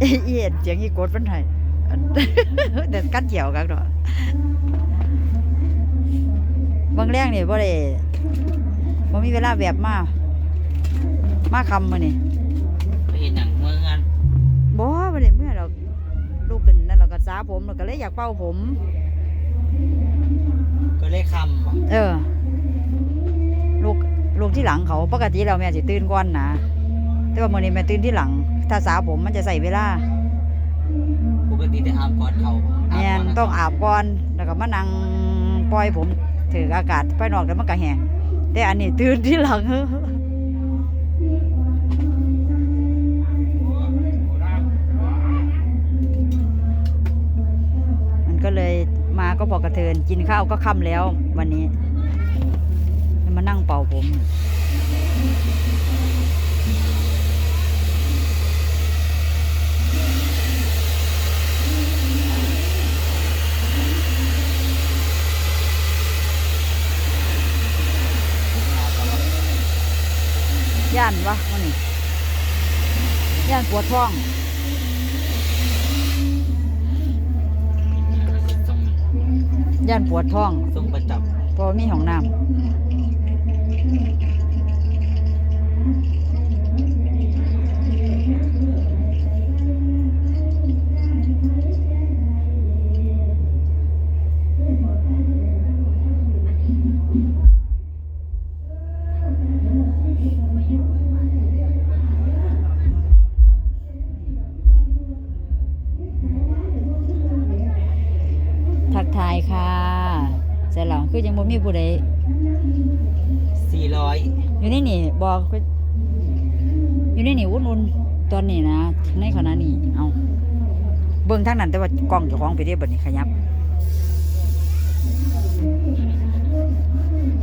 เอียนเสียงอีกดมันไห้อันแต่กัดเกี่ยวกันเนาะบางแรงนี่บ่ได้บ่มีเวลาแบบมา มาคำมื้อนี่ไปเห็นหนังเมื่องานบ่บ่ได้เมื่อเราลูกขึ้นนั่นเราก็สาผมเราก็เลยอยากเป่าผม ก็เลยคำบ่เออ ลูกลูกที่หลังเขาปกติเราแม่สิตื่นก่อนนะ แต่ว่ามื้อนี้แม่ตื่นที่หลัง ถ้าสาผมมันจะใส่เวลาปกติแต่อาบก่อนเขาบ่แม่นก่ต้องอาบก่อนแล้วก็มานั่งปล่อยผมถืออากาศไปนอกแล้วมันก็แห้งแต่อันนี้ตื่นที่หลังมันก็เลยมาก็พอกระเทินกินข้าวก็ค่ำแล้ววันนี้แล้วมานั่งเป่าผมานวะวันนี้ย่านปวดท้องทรงย่านปวดท้อง ทรงประจเพราะว่ามีห้องน้ำ มีผู้ใดำสี่ร้อยอยู่ในนี่บอกว่าอยู่ในนี่อุ่นๆตอนนี้นะในขณะนี้เอาเบิ่งทางนั้น แต่ว่ากล้องเจ้าของไปได้บัดนี้ขยับ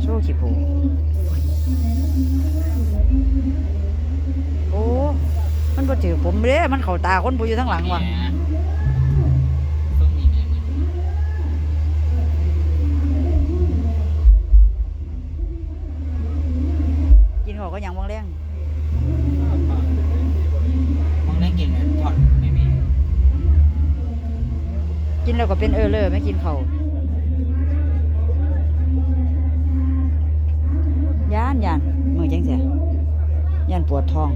โชว์ขี้โผโอ้ มันบ่ถือผมเด้มันเข้าตาคนผู้อยู่ทางหลังว่ะ แล้วก็เป็นเออเลอไม่กินเขาวย่านย่านมือจังเสียย่านปวดท้อง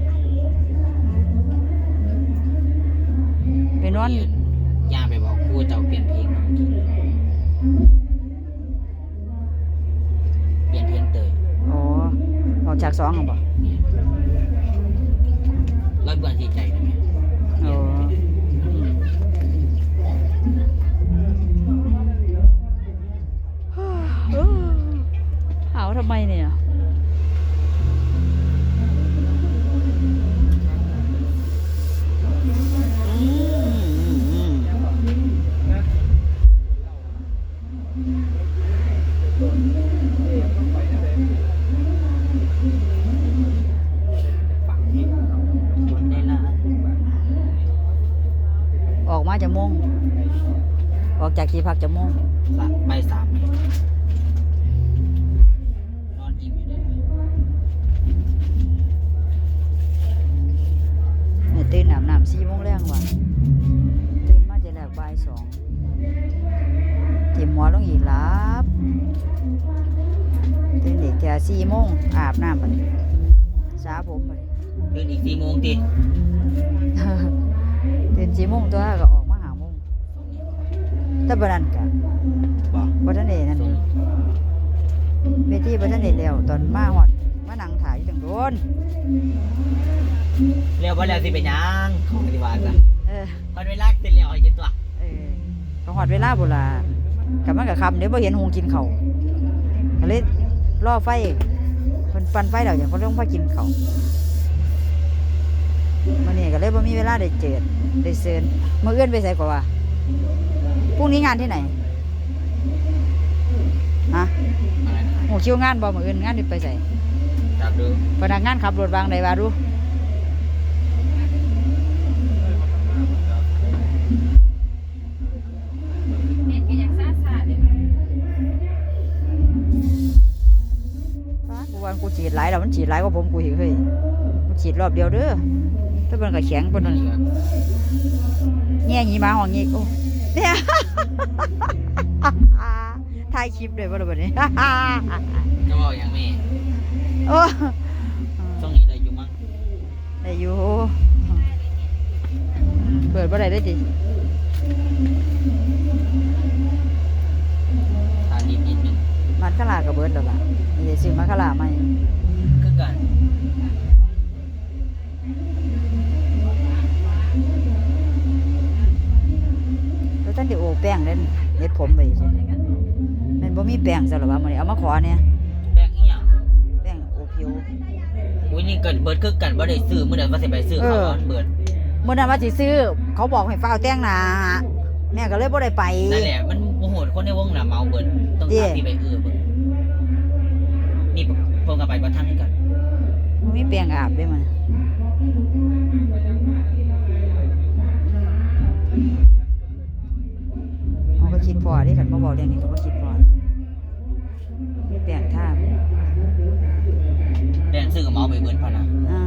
ไปนอนยืย่างไปบอกครูเจ้าเปลี่ยนเพลงมาเมื่อกี้เปลี่ยนเพลงเตยอ๋อออกจากสองเหรอบ่เนี่ยร้อยเบื่อที่ใจได้ไหมอ๋ ออกจากที่พักจะม่วงสามใบสามเนี่ยนอนอิ่มอยู่ได้ละเนี่ยตื่นอาบน้ำสี่โมงแรงว่ะตื่นมาจะแลกบ่ายสองทิมหัวลงอีกรับตื่นเด็กแค่สี่โมงอาบน้ำไปสาผมไปเดินอีกสี่โมงตีตื่นสี่โมงตัวก็ออกมาหาโมง แต่บันั้นกะบอกบัทันเดนั่นส่งเวทีบัทันเดแล้วตอนมาหอดมานั่งถ่ายอยู่ตั้งโดนเร็วบ่แล้วสิเป็นหยังเขาปฏิวัติจ้ะเออพอเวลาเสร็จแล้วอีกตัวเออก็หอดเวลาโบราณกับมันกับคำเดี๋ยวพอเห็นหงกินเขาวก็เลยล่อไฟเพิ่นปันไฟเดี๋ยวอย่างเขาเรื่องพ่อกินเขาวมันนี่ก็เลยบ่มีเวลาได้เจอได้เซินมื่อเอื้อนไปใส่กว่าว่า พรุ่งนี้งานที่ไหนฮะอะไรนะโหคิวงานบ่มื่อเอื้อนงานที่ไปใส่จับดูพนักงานขับรถวางใดว่าดูฟ้ากูว่าอนกูฉีดหลายแล้วมันฉีดหลายกว่าผมกูอีกเฮ้ยมันฉีดรอบเดียวเด้อถ้าเป็นก็แข็งปานนั้นแง่งี้มาห้องงี้โอ้ เนี่ยถ่ายคลิปเลยบ่ล่ะบัดนี้ก็บอกอย่างแม่โอ้ช่วงนี้ได้อยู่มั้งได้อยู่ เปิดบ่ได้ได้อติทานนิดนิดนึงมันคาราก็เบิดแล้วล่ะนี่ได้ซื้อมาคาราใหม่คือกัน ป้งเล่นเฮ็ดผมไปซิแมันบ่มีแป้งซะหรอวะมื้อนี้เอามาขอเนี่ยแป้งอีหยังแป้งโอพิวอุ้ยนี่เกิดเบิดคือกันบ่ได้ซื้อมื้อใดว่าสิไปซื้อเขาเออเอาเบิดมื่อนั้นว่าสิซื้อ เขาบอกให้ฟ้าวแต่งหน้าแม่ก็เลยบ่ได้ไปนั่นแหละมันโมโหคนในวงน่ะเมาเบิดต้องเด้ตามพี่ไปเออเบิ่งนี่เพิ่นก็ไปบ่ทันให้กันมันมีแปรงอาบด้วย พอได้กันมาบอกเรื่องนี้เขาก็คิดพอมีแปรงท่าแดนซื้อกับเมาไปเบิดพอนะอ่า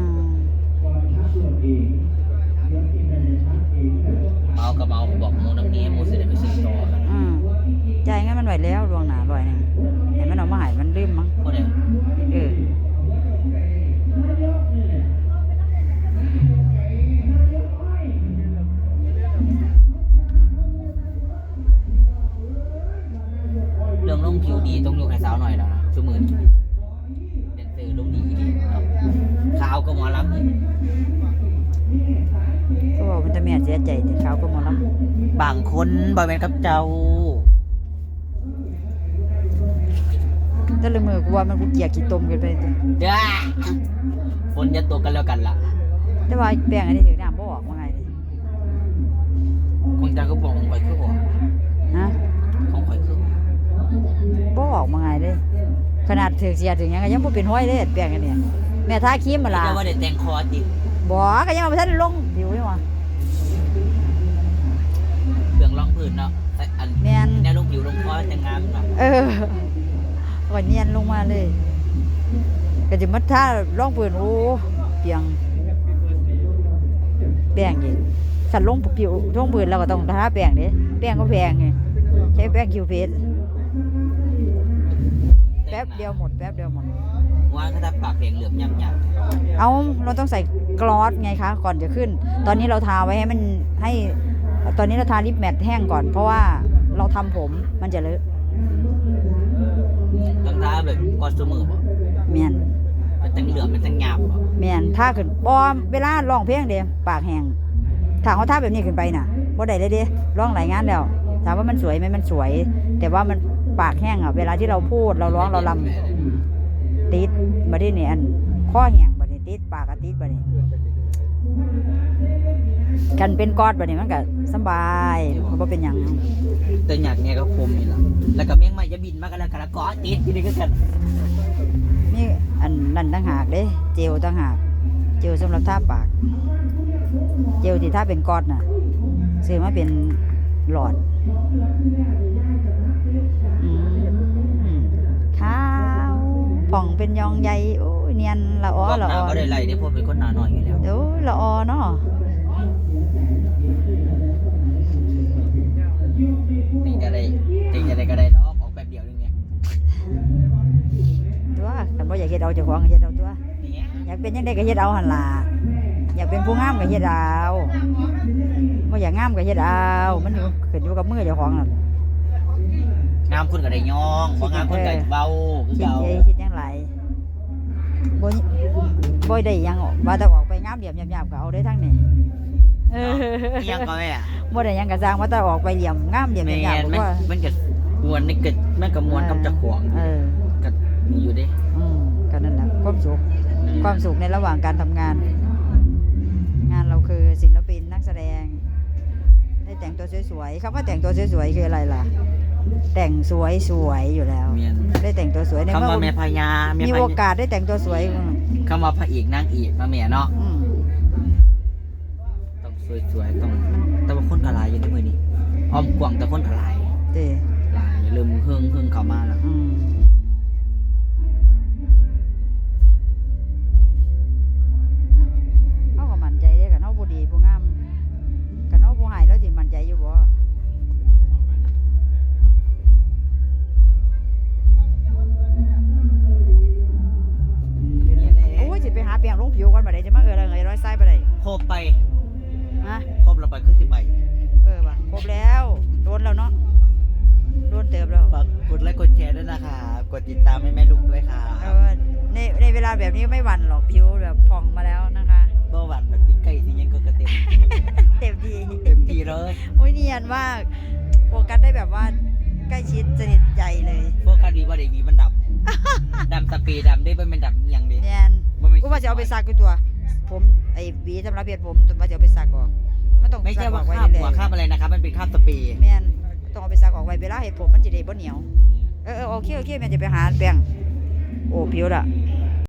เมากับเมาบอกหมูน้ำนี้หมูสิได้ไปซื้อต่อกันอืมจ่ายเงินมันไหวแล้วดวงหนาลอยหนึง บ่แม่นกับเจ้าำแต่ละมือกูว่ามันกูเกลียกขี้ต้มเกันไปเด้อฝนจะตกกันแล้วกันล่ะแต่ว่าแป้งอันนี้ถือน้ำบ่ออกมาไงเลยคงจะก็บอกของข่อยคือบ่ฮะของข่อยคือบ่บ่ออกมาไงเลยขนาดถือเสียถึงหยังก็ยังบ่เป็นห้อยเลยแป้งอันเนี้ยแม่ทาครีมมาล่ะเรียกว่าได้แต่งคอติบ่ก็ยังบ่ทันได้ลงผิวยังวะ เครื่ องรองพื้นเนาะแต่อันแม่น แนวลงผิวลงคอแต่งงามเนาะเออก็เนียนลงมาเลยก็จะมาทาร่องปืนโอ้เปียงแป้งอีกขันลงผิวร่องปืนเราก็ต้องทาแป้งเด้แป้งก็แพงไงใช้แป้งคิวเฟสแป๊บเดียวหมดแป๊บเดียวหมด ว่าถ้าปากแดงเหลือบยำยเอาเราต้องใส่กลอสไงคะ ก่อนจะขึ้น ตอนนี้เราทาไว้ให้มันให้ ตอนนี้เราทาลิปแมทแห้งก่อน เพราะว่าเราทำผมมันจะเลอะำต้องทาแบบกอดสมือบ่เมียนมันจังเหลือบมันจังหยาบบ่เมียนท่าขึ้นบอมเวลาร้องเพลงเด้ปากแห้งถ้าเขาท่าแบบนี้ขึ้นไปน่ะบ่ได้เลยเด้ร้องหลายงานแล้วถามว่ามันสวยไหมมันสวย แต่ว่ามันปากแห้งอะ เวลาที่เราพูดเราร้องเราลำติดมาที่นี่อันข้อแห้งบัดนี้ติดปากก็ติดบัดนี้ กันเป็นกอดบัดนี้มันก็สำบายมันบ่เป็นหยังแต่หยาดเนี่ยก็คมนี่ล่ะแล้วก็แมงไม้จะบินมากันแล้วกันละกอติดที่นี่ก็กันนี่อันนั่นต่างหากเด้ เจลต่างหาก เจลสำหรับทาปาก เจลที่ทาเป็นก้อนน่ะซื้อมาเป็นหลอดอืมขาวผ่องเป็นยองใยโอ้ยเนียนละอ้อบอกหละน้าอ้อบ่ได้ไล่ได้เพราะเป็นคนหน้าน้อยอยู่แล้วเดี๋ยวละอ้อเนาะ นี่ก็ได้ติงจะได้ก็ได้ดอกออกแบบเดียวนึงเนี่ยตัวคันบ่อยากเฮ็ดเอาเจ้าของก็เฮ็ดเอาตัวเนี่ยอยากเป็นยังไงก็เฮ็ดเอาหั่นล่ะอยากเป็นผู้งามก็เฮ็ดเอาบ่อยากงามก็เฮ็ดเอา มันอยู่ขึ้นอยู่กับมือเจ้าของน่ะงามคุณก็ได้ย่องบ่งามคุณก็เบาคือคิดเก่าใหญ่คิดหยังหลายบ่บ่ได้หยังออกว่าแต่ออกไปงามเหลี่ยมหยาบๆก็เอาได้ทั้งนี้ เออเอียงก็แม่บ่ได้หยังก็สร้างว่าแต่ออกไปเหลี่ยมงามเหลี่ยมแม่หยาบๆมันก็ว่ามันก็มวนนี่ก็มันก็มวนกับเจักของเออก็มีอยู่เด้อืมก็นั่นแหละความสุขความสุขในระหว่างการทำงาน งานเราคือศิลปินนักแสดง ได้แต่งตัวสวยๆคำว่าแต่งตัวสวยๆคืออะไรล่ะ แต่งสวยๆอยู่แล้ว เมียนได้แต่งตัวสวยในคำเมื่ว่าอแม่พญาแม่มีพโอญากาสได้แต่งตัวสวยอืมคำว่าพระเอกนางเอกมาแม่เนาะ อืมต้อง สวยๆต้องแต่ว่าคนกะหลายอยู่ในมือนี้อ้อมกว้างแต่คนกะหลายเด้หลายเริ่มเฮิงเฮิงเข้ามาแล้ว อืม ฮะครบเราไปคือสิไปเออว่ะครบแล้วโดนแล้วเนาะโดนเติบแล้วฝากกดไลค์กดแชร์ด้วยนะคะกดติดตามให้แม่ลุงด้วยค่ะเออในในเวลาแบบนี้ไม่หวั่นหรอกผิวแบบผ่องมาแล้วนะคะเมื่อวันแบบปีใกล้สิยังก็กระเต็มเต็มที่เต็มที่เลยโอ้ยเนียนมากโฟกัสได้แบบว่าใกล้ชิดสนิทใจเลยพวกคดีว่าเด็กวีมันดำดำสเปรย์ดำได้เป็นเป็นดำอหย่างเดีเนียนบ่แม่นกูว่าจะเอาไปซักกูตัว ผมไอ้หวีสำหรับเบียดผมตัวว่าจะเอาไปซักออกมันต้องไม่ใช่ซักอว่าอกไว้คราบเรื่หัอวยคราบอะไรนะครับ มันเป็นคราบสเปรย์ๆแม่นต้องเอาไปซักออกไว้เวลาเห็ดผมมันจะได้บ่เหนียว เออเออโอเคโอเคแม่จะไปหาแป้งโอ้ผิวละ